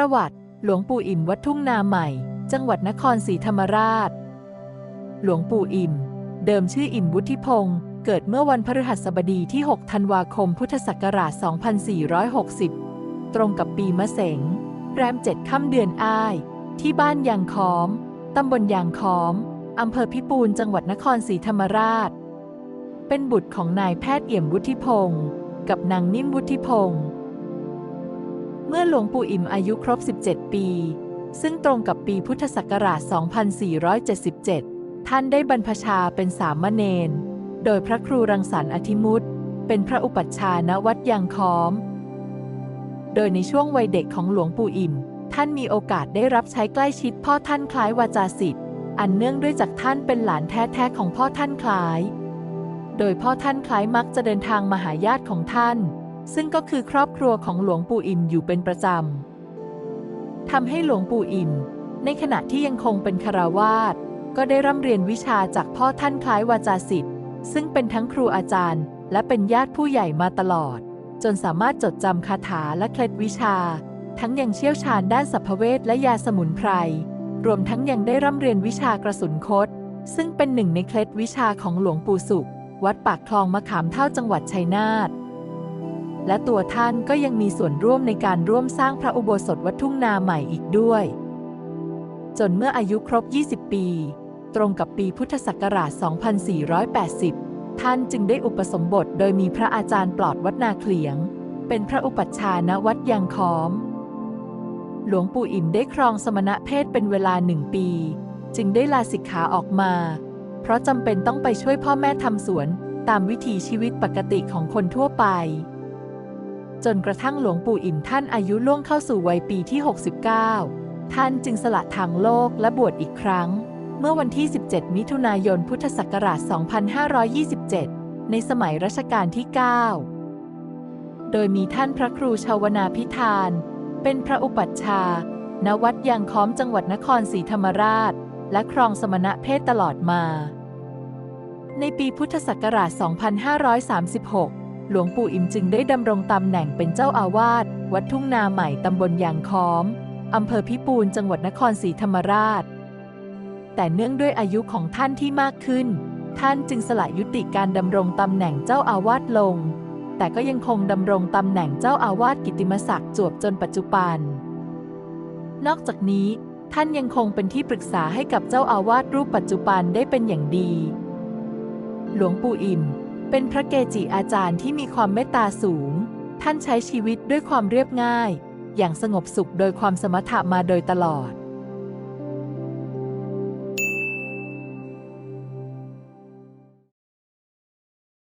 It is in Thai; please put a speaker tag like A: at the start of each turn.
A: ประวัติ หลวงปู่อิ่มวัดทุ่งนาใหม่ จังหวัดนครศรีธรรมราช หลวงปู่อิ่ม เดิมชื่ออิ่มวุฒิพงศ์เกิดเมื่อวันพฤหัสบดีที่ 6 ธันวาคม พุทธศักราช 2460 ตรงกับปีมะเสง แรมเจ็ดค่ำเดือนอ้าย ที่บ้านยางค้อม ตำบลยางค้อม อำเภอพิปูนจังหวัดนครศรีธรรมราช เป็นบุตรของนายแพทย์เอี่ยมวุฒิพงศ์กับนางนิ่มวุฒิพงศ์ เมื่อหลวงปู่อิ่มอายุครบ 17 ปี ซึ่งตรงกับปีพุทธศักราช 2477 ท่านได้บรรพชาเป็นสามเณร โดยพระครูรังสรรค์อธิมุตเป็นพระอุปัชฌาย์ณวัดยางค้อม โดยในช่วงวัยเด็กของหลวงปู่อิ่ม ท่านมีโอกาสได้รับใช้ใกล้ชิดพ่อท่านคล้ายวาจาสิทธิ์ อันเนื่องด้วยจากท่านเป็นหลานแท้ๆของพ่อท่านคล้าย โดยพ่อท่านคล้ายมักจะเดินทางมาหาญาติของท่าน ซึ่งก็คือครอบครัวของหลวงปู่อิ่มอยู่เป็นประจำทำให้หลวงปู่อิ่มในขณะที่ยังคงเป็นคารวาสก็ได้ร่ำเรียนวิชาจากพ่อท่านคล้ายวาจาสิทธิ์ ซึ่งเป็นทั้งครูอาจารย์ และเป็นญาติผู้ใหญ่มาตลอด จนสามารถจดจำคาถาและเคล็ดวิชา ทั้งยังเชี่ยวชาญด้านสัพพเวทและยาสมุนไพร รวมทั้งยังได้ร่ำเรียนวิชากระสุนคตซึ่งเป็นหนึ่งในเคล็ดวิชาของหลวงปู่สุข วัดปากคลองมะขามเท่าจังหวัดชัยนาท และตัวท่านก็ยังมีส่วนร่วมในการร่วมสร้างพระอุโบสถวัดทุ่งนาใหม่อีกด้วย จนเมื่ออายุครบ 20 ปี ตรงกับปีพุทธศักราช 2480 ท่านจึงได้อุปสมบทโดยมีพระอาจารย์ปลอดวัดนาเขลียง เป็นพระอุปัชฌาย์ณวัดยางค้อม หลวงปู่อิ่มได้ครองสมณเพศเป็นเวลาหนึ่งปี จึงได้ลาสิกขาออกมา เพราะจำเป็นต้องไปช่วยพ่อแม่ทำสวนตามวิถีชีวิตปกติของคนทั่วไป จนกระทั่งหลวงปู่อิ่มท่านอายุล่วงเข้าสู่วัยปีที่ 69 ท่านจึงสละทางโลกและบวชอีกครั้ง เมื่อวันที่ 17 มิถุนายนพุทธศักราช 2527 ในสมัยรัชกาลที่ 9 โดยมีท่านพระครูชาวนาพิธาน เป็นพระอุปัชฌาย์ณวัดยางค้อมจังหวัดนครศรีธรรมราช และครองสมณะเพศตลอดมา ในปีพุทธศักราช 2536 หลวงปู่อิมจึงได้ดำรงตำแหน่งเป็นเจ้าอาวาสวัดทุ่งนาใหม่ตำบลยางค้อมอำเภอพิปูนจังหวัดนครศรีธรรมราช แต่เนื่องด้วยอายุของท่านที่มากขึ้น ท่านจึงสละยุติการดำรงตำแหน่งเจ้าอาวาสลง แต่ก็ยังคงดำรงตำแหน่งเจ้าอาวาสกิติมศักดิ์จวบจนปัจจุบัน นอกจากนี้ ท่านยังคงเป็นที่ปรึกษาให้กับเจ้าอาวาสรูปปัจจุบันได้เป็นอย่างดี หลวงปู่อิ่ม เป็นพระเกจิอาจารย์ที่มีความเมตตาสูง ท่านใช้ชีวิตด้วยความเรียบง่าย อย่างสงบสุขโดยความสมถะมาโดยตลอด